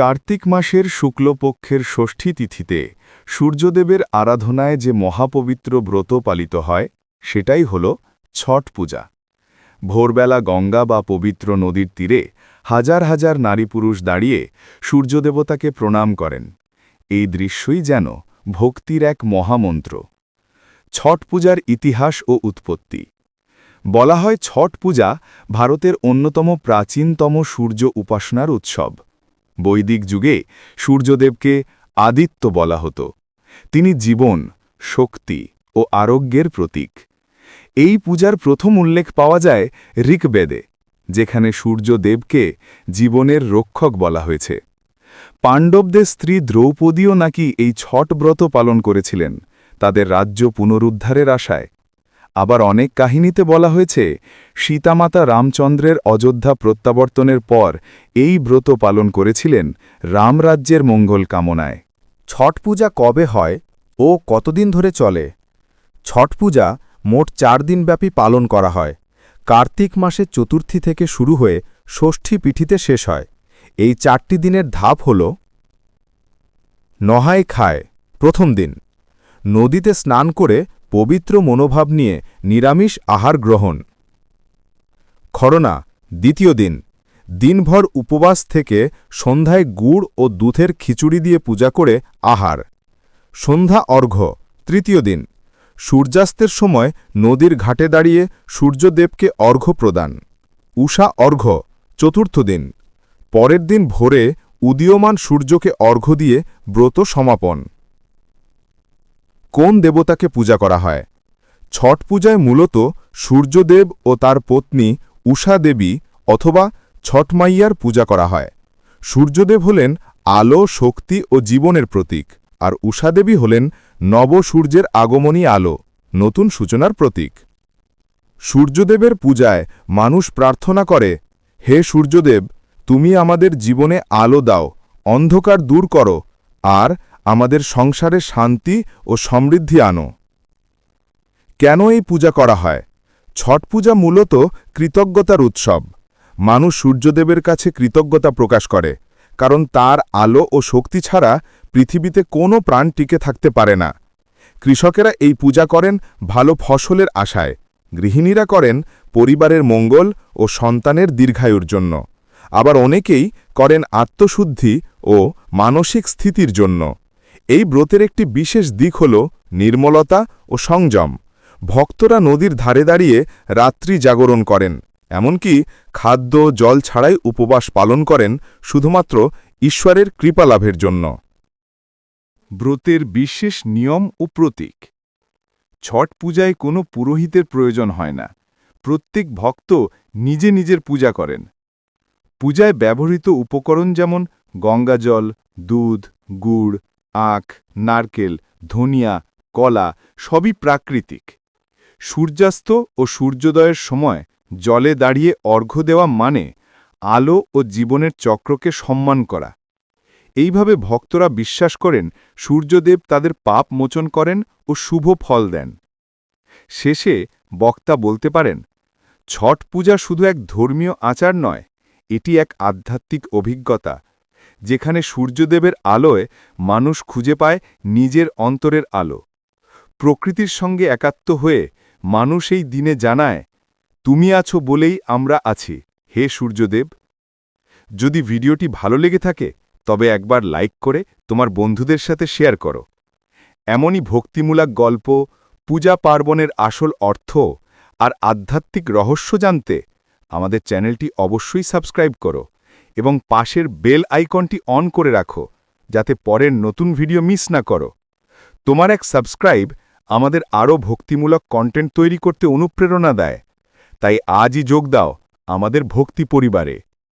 কার্তিক মাসের শুক্লপক্ষের ষষ্ঠী তিথিতে সূর্যদেবের আরাধনায় যে মহাপবিত্র ব্রত পালিত হয়, সেটাই হল ছট পূজা। ভোরবেলা গঙ্গা বা পবিত্র নদীর তীরে হাজার হাজার নারী পুরুষ দাঁড়িয়ে সূর্যদেবতাকে প্রণাম করেন। এই দৃশ্যই যেন ভক্তির এক মহামন্ত্র। ছট পূজার ইতিহাস ও উৎপত্তি। বলা হয় ছট পূজা ভারতের অন্যতম প্রাচীনতম সূর্য উপাসনার উৎসব। বৈদিক যুগে সূর্যদেবকে আদিত্য বলা হতো। তিনি জীবন, শক্তি ও আরোগ্যের প্রতীক। এই পূজার প্রথম উল্লেখ পাওয়া যায় ঋকবেদে যেখানে সূর্যদেবকে জীবনের রক্ষক বলা হয়েছে। পাণ্ডবদের স্ত্রী দ্রৌপদীও নাকি এই ছট ব্রত পালন করেছিলেন, তাদের রাজ্য পুনরুদ্ধারের আশায়। আবার অনেক কাহিনীতে বলা হয়েছে, সীতামাতা রামচন্দ্রের অযোধ্যা প্রত্যাবর্তনের পর এই ব্রত পালন করেছিলেন রামরাজ্যের মঙ্গল কামনায়। ছট পূজা কবে হয় ও কতদিন ধরে চলে? ছট পূজা মোট চার দিনব্যাপী পালন করা হয়। কার্তিক মাসে চতুর্থী থেকে শুরু হয়ে ষষ্ঠী পিঠিতে শেষ হয়। এই চারটি দিনের ধাপ হল নহাই খায়, প্রথম দিন। নদীতে স্নান করে পবিত্র মনোভাব নিয়ে নিরামিষ আহার গ্রহণ। খরনা, দ্বিতীয় দিন। দিনভর উপবাস থেকে সন্ধ্যায় গুড় ও দুধের খিচুড়ি দিয়ে পূজা করে আহার। সন্ধ্যা অর্ঘ্য, তৃতীয় দিন। সূর্যাস্তের সময় নদীর ঘাটে দাঁড়িয়ে সূর্যদেবকে অর্ঘ্য প্রদান। উষা অর্ঘ্য, চতুর্থ দিন। পরের দিন ভোরে উদীয়মান সূর্যকে অর্ঘ্য দিয়ে ব্রত সমাপন। কোন দেবতাকে পূজা করা হয়? ছট পূজায় মূলত সূর্যদেব ও তার পত্নী উষা দেবী অথবা ছটমাইয়ার পূজা করা হয়। সূর্যদেব হলেন আলো, শক্তি ও জীবনের প্রতীক, আর উষাদেবী হলেন নব সূর্যের আগমনী আলো, নতুন সূচনার প্রতীক। সূর্যদেবের পূজায় মানুষ প্রার্থনা করে, হে সূর্যদেব, তুমি আমাদের জীবনে আলো দাও, অন্ধকার দূর করো, আর আমাদের সংসারে শান্তি ও সমৃদ্ধি আনো। কেন এই পূজা করা হয়? ছট পূজা মূলত কৃতজ্ঞতার উৎসব। মানুষ সূর্যদেবের কাছে কৃতজ্ঞতা প্রকাশ করে, কারণ তার আলো ও শক্তি ছাড়া পৃথিবীতে কোনো প্রাণ টিকে থাকতে পারে না। কৃষকেরা এই পূজা করেন ভালো ফসলের আশায়। গৃহিণীরা করেন পরিবারের মঙ্গল ও সন্তানের দীর্ঘায়ুর জন্য। আবার অনেকেই করেন আত্মশুদ্ধি ও মানসিক স্থিতির জন্য। এই ব্রতের একটি বিশেষ দিক হল নির্মলতা ও সংযম। ভক্তরা নদীর ধারে দাঁড়িয়ে রাত্রি জাগরণ করেন, এমনকি খাদ্য, জল ছাড়াই উপবাস পালন করেন শুধুমাত্র ঈশ্বরের কৃপালাভের জন্য। ব্রতের বিশেষ নিয়ম ও প্রতীক। ছট পূজায় কোনো পুরোহিতের প্রয়োজন হয় না। প্রত্যেক ভক্ত নিজে নিজের পূজা করেন। পূজায় ব্যবহৃত উপকরণ যেমন গঙ্গাজল, দুধ, গুড় আখ, নারকেল, ধনিয়া, কলা সবই প্রাকৃতিক। সূর্যাস্ত ও সূর্যোদয়ের সময় জলে দাঁড়িয়ে অর্ঘ্য দেওয়া মানে আলো ও জীবনের চক্রকে সম্মান করা। এইভাবে ভক্তরা বিশ্বাস করেন, সূর্যদেব তাদের পাপ মোচন করেন ও শুভ ফল দেন। শেষে বক্তা বলতে পারেন, ছট পূজা শুধু এক ধর্মীয় আচার নয়, এটি এক আধ্যাত্মিক অভিজ্ঞতা। যেখানে সূর্যদেবের আলোয় মানুষ খুঁজে পায় নিজের অন্তরের আলো। প্রকৃতির সঙ্গে একাত্ম হয়ে মানুষ এই দিনে জানায়, তুমি আছো বলেই আমরা আছি, হে সূর্যদেব। যদি ভিডিওটি ভালো লেগে থাকে, তবে একবার লাইক করে তোমার বন্ধুদের সাথে শেয়ার করো। এমনই ভক্তিমূলক গল্প, পূজা পার্বণের আসল অর্থ আর আধ্যাত্মিক রহস্য জানতে আমাদের চ্যানেলটি অবশ্যই সাবস্ক্রাইব করো। এবং পাশের বেল আইকনটি অন করে রাখো, যাতে পরের নতুন ভিডিও মিস না করো। তোমার এক সাবস্ক্রাইব আমাদের আরও ভক্তিমূলক কন্টেন্ট তৈরি করতে অনুপ্রেরণা দেয়। তাই আজই যোগ দাও আমাদের ভক্তি পরিবারে।